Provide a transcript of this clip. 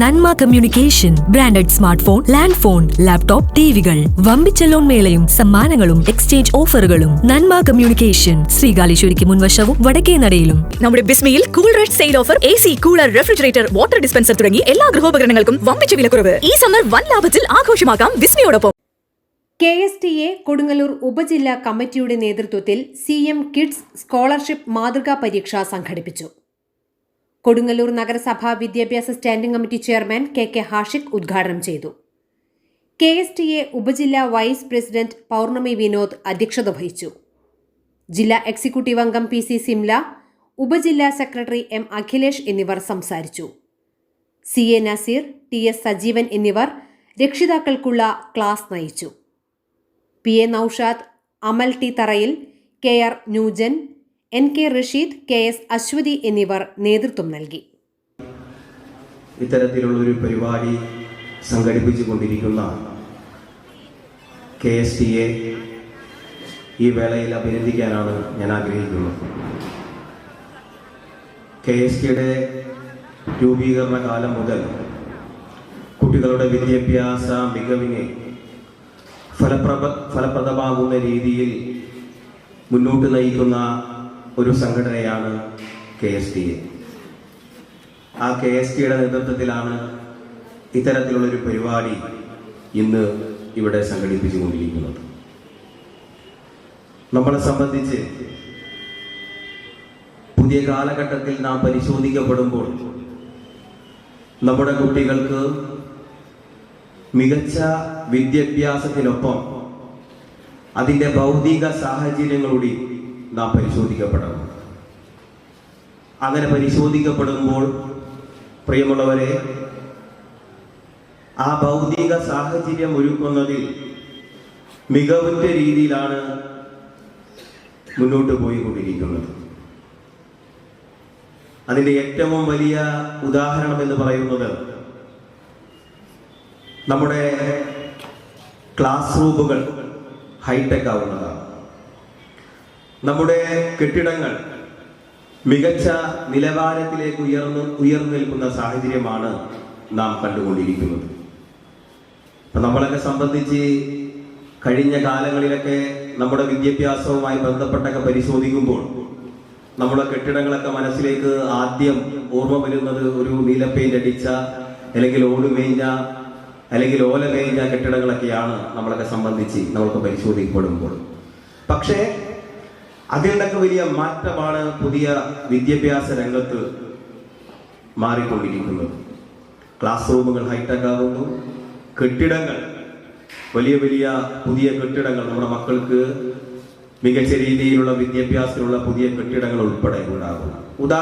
Nanma communication branded smart phone land phone laptop ടിവികൾ. വമ്പിച്ച loan മേളയും സമ്മാനങ്ങളും exchange ഓഫറുകളും. നന്മ കമ്മ്യൂണിക്കേഷൻ ശ്രീകാലേശ്വരിക്ക് മുൻവശവും വടക്കേ നടയിലും. നമ്മുടെ ബിസ്മയിൽ cool red sale offer A C cooler refrigerator water dispenser തുടങ്ങി എല്ലാ ഗൃഹോപകരണങ്ങൾക്കും വമ്പിച്ച വിലക്കുറവ്. ഈ സമ്മർ വൻ ലാഭത്തിൽ ആഘോഷമാക്കാം ബിസ്മിയോടൊപ്പം. K S T A Kodungallur ഉപജില്ലാ കമ്മിറ്റിയുടെ നേതൃത്വത്തിൽ സി എം കിഡ്സ് സ്കോളർഷിപ്പ് മാതൃകാ പരീക്ഷ സംഘടിപ്പിച്ചു. കൊടുങ്ങല്ലൂർ നഗരസഭാ വിദ്യാഭ്യാസ standing committee chairman K K Hashiq ഉദ്ഘാടനം ചെയ്തു. കെ എസ് ടി എ ഉപജില്ലാ വൈസ് പ്രസിഡന്റ് പൗർണമി വിനോദ് അധ്യക്ഷത വഹിച്ചു. ജില്ലാ എക്സിക്യൂട്ടീവ് അംഗം പി സി സിംല ഉപജില്ലാ സെക്രട്ടറി എം അഖിലേഷ് എന്നിവർ സംസാരിച്ചു. C A Naseer T S Sajeevan എന്നിവർ രക്ഷിതാക്കൾക്കുള്ള ക്ലാസ് നയിച്ചു. P A Naushad Amal T Tharayil K R new gen N K Rasheed K S Aswathy എന്നിവർ നേതൃത്വം നൽകി. ഇത്തരത്തിലുള്ള ഒരു പരിപാടി സംഘടിപ്പിച്ചു കൊണ്ടിരിക്കുന്ന കെ എസ് ടി എ ഈ വേളയിൽ അഭിനന്ദിക്കാനാണ് ഞാൻ ആഗ്രഹിക്കുന്നത്. കെ എസ് ടിയുടെ രൂപീകരണ കാലം മുതൽ കുട്ടികളുടെ വിദ്യാഭ്യാസ മികവിനെ ഫലപ്രദ ഫലപ്രദമാകുന്ന രീതിയിൽ മുന്നോട്ട് നയിക്കുന്ന ഒരു സംഘടനയാണ് കെ എസ് ടി. എ ആ കെ എസ് ടിയുടെ നേതൃത്വത്തിലാണ് ഇത്തരത്തിലുള്ളൊരു പരിപാടി ഇന്ന് ഇവിടെ സംഘടിപ്പിച്ചുകൊണ്ടിരിക്കുന്നത്. നമ്മളെ സംബന്ധിച്ച് പുതിയ കാലഘട്ടത്തിൽ നാം പരിശോധിക്കപ്പെടുമ്പോൾ നമ്മുടെ കുട്ടികൾക്ക് മികച്ച വിദ്യാഭ്യാസത്തിനൊപ്പം അതിന്റെ ഭൗതിക സാഹചര്യങ്ങളൂടി നാം പരിശോധിക്കപ്പെടണം. അങ്ങനെ പരിശോധിക്കപ്പെടുമ്പോൾ പ്രിയമുള്ളവരെ ആ ഭൗതിക സാഹചര്യം ഒരുക്കുന്നതിൽ മികവുറ്റ രീതിയിലാണ് മുന്നോട്ട് പോയിക്കൊണ്ടിരിക്കുന്നത്. അതിന്റെ ഏറ്റവും വലിയ ഉദാഹരണം എന്ന് പറയുന്നത് നമ്മുടെ ക്ലാസ് റൂമുകൾ ഹൈടെക് ആവുന്നതാണ്. നമ്മുടെ കെട്ടിടങ്ങൾ മികച്ച നിലവാരത്തിലേക്ക് ഉയർന്നു ഉയർന്നു നിൽക്കുന്ന സാഹചര്യമാണ് നാം കണ്ടുകൊണ്ടിരിക്കുന്നത്. അപ്പൊ നമ്മളൊക്കെ സംബന്ധിച്ച് കഴിഞ്ഞ കാലങ്ങളിലൊക്കെ നമ്മുടെ വിദ്യാഭ്യാസവുമായി ബന്ധപ്പെട്ടൊക്കെ പരിശോധിക്കുമ്പോൾ നമ്മുടെ കെട്ടിടങ്ങളൊക്കെ മനസ്സിലേക്ക് ആദ്യം ഓർമ്മ വരുന്നത് ഒരു നീലപ്പെയിന്റ് അടിച്ച അല്ലെങ്കിൽ ഓട് മേഞ്ഞ അല്ലെങ്കിൽ ഓല മേഞ്ഞ കെട്ടിടങ്ങളൊക്കെയാണ് നമ്മളൊക്കെ സംബന്ധിച്ച് നമ്മൾക്ക് പരിശോധിക്കപ്പെടുമ്പോൾ. പക്ഷേ അതിൽ നിന്നൊക്കെ വലിയ മാറ്റമാണ് പുതിയ വിദ്യാഭ്യാസ രംഗത്ത് മാറിക്കൊണ്ടിരിക്കുന്നത്. ക്ലാസ് റൂമുകൾ ഹൈടെക് ആകുന്നു കെട്ടിടങ്ങൾ വലിയ വലിയ പുതിയ കെട്ടിടങ്ങൾ നമ്മുടെ മക്കൾക്ക് മികച്ച രീതിയിലുള്ള വിദ്യാഭ്യാസത്തിലുള്ള പുതിയ കെട്ടിടങ്ങൾ ഉൾപ്പെടെ ഉണ്ടാകുന്നു. ഉദാ